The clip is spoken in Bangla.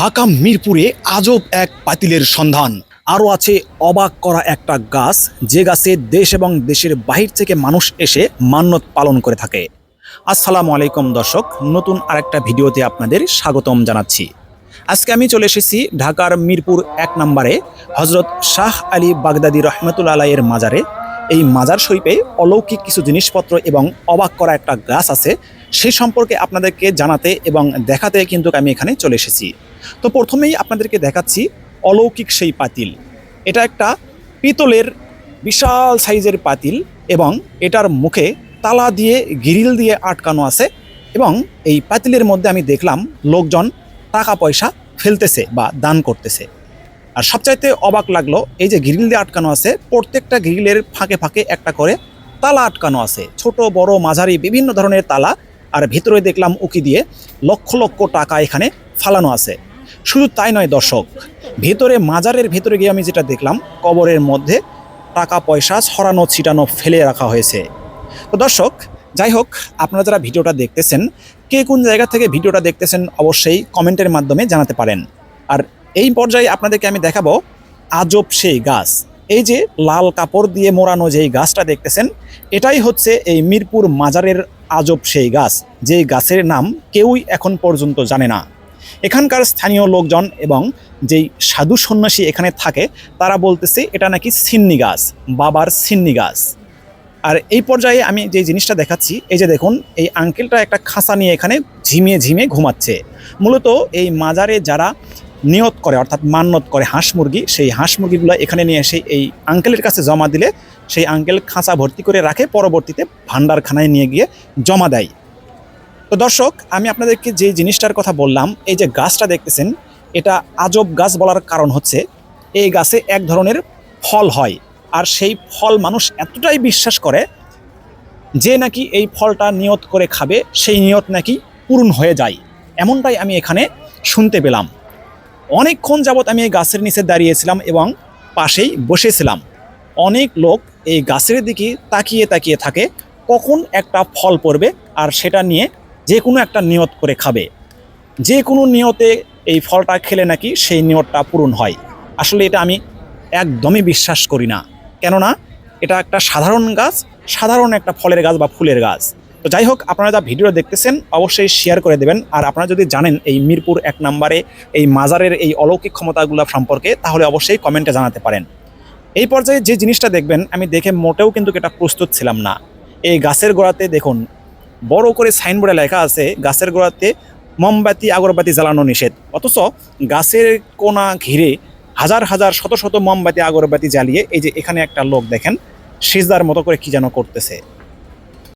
ঢাকা মিরপুরে আজব এক পাতিলের সন্ধান। আরও আছে অবাক করা একটা গাছ, যে গাছে দেশ এবং দেশের বাহির থেকে মানুষ এসে মান্যত পালন করে থাকে। আসসালামু আলাইকুম দর্শক, নতুন আরেকটা ভিডিওতে আপনাদের স্বাগতম জানাচ্ছি। আজকে আমি চলে এসেছি ঢাকার মিরপুর এক নম্বরে হজরত শাহ আলী বাগদাদি রহমতুল্লা আলাইয়ের মাজারে। এই মাজার শরীফে অলৌকিক কিছু জিনিসপত্র এবং অবাক করা একটা গাছ আছে সেই সম্পর্কে আপনাদেরকে জানাতে এবং দেখাতে কিন্তু আমি এখানে চলে এসেছি। তো প্রথমেই আপনাদেরকে দেখাচ্ছি অলৌকিক সেই পাতিল। এটা একটা পিতলের বিশাল সাইজের পাতিল এবং এটার মুখে তালা দিয়ে, গিরিল দিয়ে আটকানো আছে এবং এই পাতিলের মধ্যে আমি দেখলাম লোকজন টাকা পয়সা ফেলতেছে বা দান করতেছে। আর সবচাইতে অবাক লাগল, এই যে গ্রিল দিয়ে আটকানো আছে, প্রত্যেকটা গ্রিলের ফাঁকে ফাঁকে একটা করে তালা আটকানো আছে। ছোট, বড়, মাঝারি, বিভিন্ন ধরনের তালা, আর ভিতরে দেখলাম উকি দিয়ে লক্ষ লক্ষ টাকা এখানে ফালানো আছে। শুধু তাই নয় দর্শক, ভেতরে, মাজারের ভেতরে গিয়ে আমি যেটা দেখলাম, কবরের মধ্যে টাকা, পয়সা ছড়ানো, ছিটানো, ফেলে রাখা হয়েছে। তো দর্শক, যাই হোক, আপনারা যারা ভিডিওটা দেখতেছেন, কে কোন জায়গা থেকে ভিডিওটা দেখতেছেন, অবশ্যই কমেন্টের মাধ্যমে জানাতে পারেন। আর এই পর্যায়ে আপনাদেরকে আমি দেখাবো আজব সেই গাছ। এই যে লাল কাপড় দিয়ে মোড়ানো যেই গাছটা দেখতেছেন, এটাই হচ্ছে এই মিরপুর মাজারের আজব সেই গাছ, যেই গাছের নাম কেউই এখন পর্যন্ত জানে না। এখানকার স্থানীয় লোকজন এবং যেই সাধু সন্ন্যাসী এখানে থাকে, তারা বলতেছে এটা নাকি সিন্নি গাছ, বাবার সিন্নি গাছ। আর এই পর্যায়ে আমি যে জিনিসটা দেখাচ্ছি, এই যে দেখুন, এই আঙ্কেলটা একটা খাঁচা নিয়ে এখানে ঝিমিয়ে ঝিমিয়ে ঘুমাচ্ছে। মূলত এই মাজারে যারা নিয়ত করে, অর্থাৎ মান্যত করে হাঁস মুরগি, সেই হাঁস মুরগিগুলো এখানে নিয়ে এসে এই আঙ্কেলের কাছে জমা দিলে, সেই আঙ্কেল খাঁচা ভর্তি করে রাখে, পরবর্তীতে ভান্ডারখানায় নিয়ে গিয়ে জমা দেয়। তো দর্শক, আমি আপনাদেরকে যে জিনিসটার কথা বললাম, এই যে গাছটা দেখতেছেন, এটা আজব গাছ বলার কারণ হচ্ছে, এই গাছে এক ধরনের ফল হয়। আর সেই ফল মানুষ এতটাই বিশ্বাস করে, যে নাকি এই ফলটা নিয়ত করে খাবে, সেই নিয়ত নাকি পূরণ হয়ে যায়। এমনটাই আমি এখানে শুনতে পেলাম। অনেকক্ষণ যাবৎ আমি এই গাছের নিচে দাঁড়িয়েছিলাম এবং পাশেই বসেছিলাম। অনেক লোক এই গাছের দিকে তাকিয়ে তাকিয়ে থাকে, কখন একটা ফল পড়বে আর সেটা নিয়ে যে কোনো একটা নিয়ত করে খাবে। যে কোনো নিয়তে এই ফলটা খেলে নাকি সেই নিয়তটা পূরণ হয়। আসলে এটা আমি একদমই বিশ্বাস করি না। কেননা এটা একটা সাধারণ গাছ, সাধারণ একটা ফলের গাছ বা ফুলের গাছ। তো যাই হোক, আপনারা যা ভিডিও দেখতেছেন, অবশ্যই শেয়ার করে দেবেন। আর আপনারা যদি জানেন এই মিরপুর এক নম্বরে এই মাজারের এই অলৌকিক ক্ষমতাগুলো সম্পর্কে, তাহলে অবশ্যই কমেন্টে জানাতে পারেন। এই পর্যায়ে যে জিনিসটা দেখবেন, আমি দেখে মোটেও কিন্তু এটা প্রস্তুত ছিলাম না। এই গাছের গোড়াতে দেখুন, বড় করে সাইনবোর্ডে লেখা আছে, গাছের গোড়াতে মোমবাতি, আগরবাতি জ্বালানো নিষেধ। অথচ গাছের কোনা ঘিরে হাজার হাজার, শত শত মোমবাতি, আগরবাতি জ্বালিয়ে এই যে এখানে একটা লোক দেখেন, সিজদার মতো করে কি যেন করতেছে।